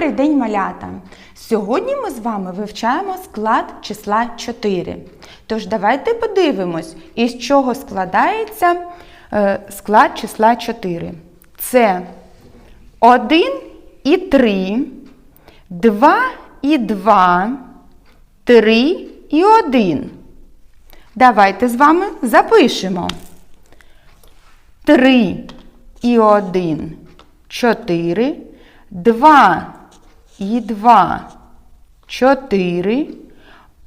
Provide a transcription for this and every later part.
Добрий день, малята! Сьогодні ми з вами вивчаємо склад числа 4. Тож давайте подивимось, із чого складається е, склад числа 4. Це 1 і 3, 2 і 2, 3 і 1. Давайте з вами запишемо. 3 і 1 4, 2 і 2 4,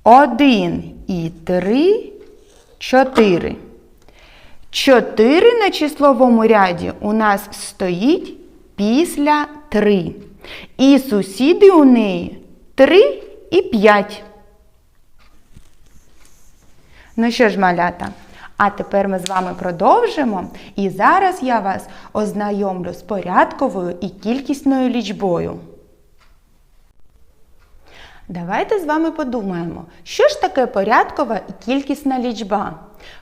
1 і 3 4. 4 на числовому ряді у нас стоїть після 3. І сусіди у неї 3 і 5. Ну що ж, малята, а тепер ми з вами продовжимо. І зараз я вас ознайомлю з порядковою і кількісною лічбою. Давайте з вами подумаємо, що ж таке порядкова і кількісна лічба.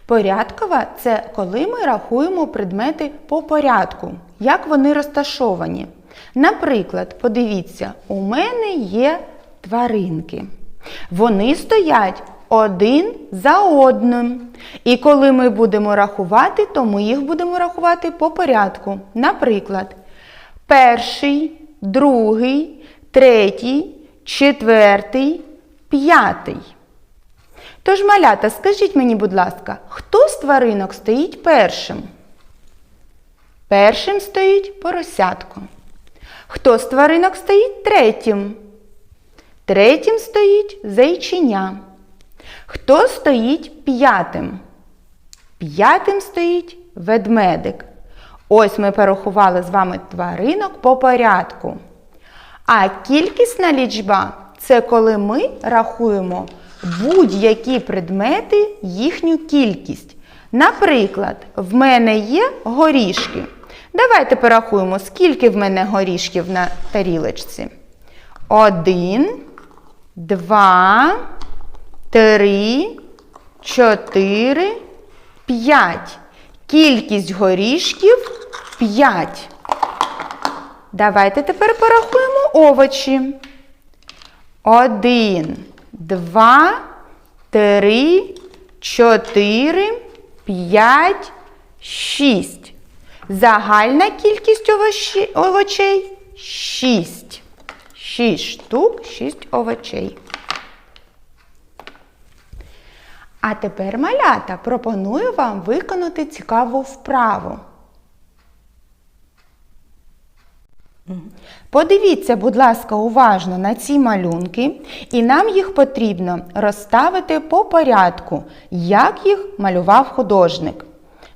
Порядкова це коли ми рахуємо предмети по порядку, як вони розташовані. Наприклад, подивіться, у мене є тваринки. Вони стоять один за одним. І коли ми будемо рахувати, то ми їх будемо рахувати по порядку. Наприклад, перший, другий, третій, четвертий, п'ятий. Тож, малята, скажіть мені, будь ласка, хто з тваринок стоїть першим? Першим стоїть поросятко. Хто з тваринок стоїть третім? Третім стоїть зайчиня. Хто стоїть п'ятим? П'ятим стоїть ведмедик. Ось ми порахували з вами тваринок по порядку. А кількісна лічба це коли ми рахуємо будь-які предмети їхню кількість. Наприклад, в мене є горішки. Давайте порахуємо, скільки в мене горішків на тарілочці. Один, два, три, чотири, п'ять. Кількість горішків п'ять. Давайте тепер порахуємо овочі. Один, два, три, чотири, п'ять, шість. Загальна кількість овощі- овочей шість. Шість штук, шість овочей. А тепер, малята, пропоную вам виконати цікаву вправу. Подивіться, будь ласка, уважно на ці малюнки, і нам їх потрібно розставити по порядку, як їх малював художник.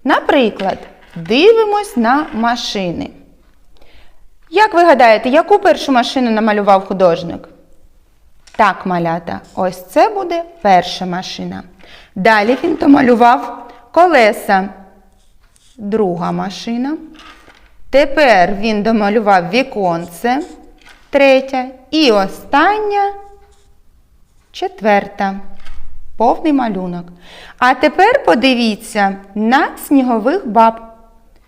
Наприклад, дивимось на машини. Як ви гадаєте, яку першу машину намалював художник? Так, малята, ось це буде перша машина. Далі він домалював колеса. Друга машина. Тепер він домалював віконце, третя. І остання, четверта. Повний малюнок. А тепер подивіться на снігових баб.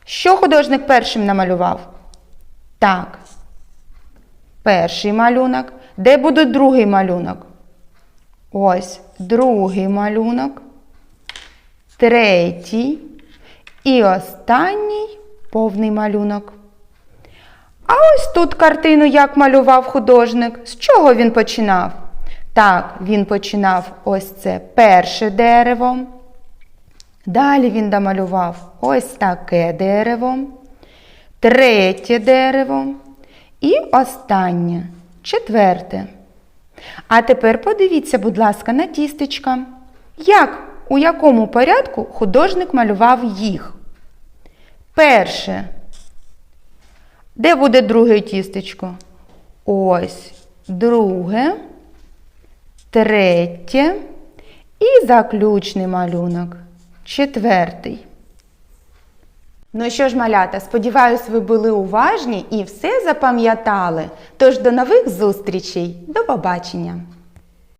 Що художник першим намалював? Так. Перший малюнок. Де буде другий малюнок? Ось другий малюнок. Третій. І останній повний малюнок. А ось тут картину як малював художник. З чого він починав? Так, він починав ось це перше дерево. Далі він домалював ось таке дерево, третє дерево і останнє, четверте. А тепер подивіться, будь ласка, на тістечка. Як, у якому порядку художник малював їх? Перше. Де буде друге тістечко? Ось друге, третє і заключний малюнок. Четвертий. Ну що ж, малята, сподіваюсь, ви були уважні і все запам'ятали. Тож до нових зустрічей. До побачення!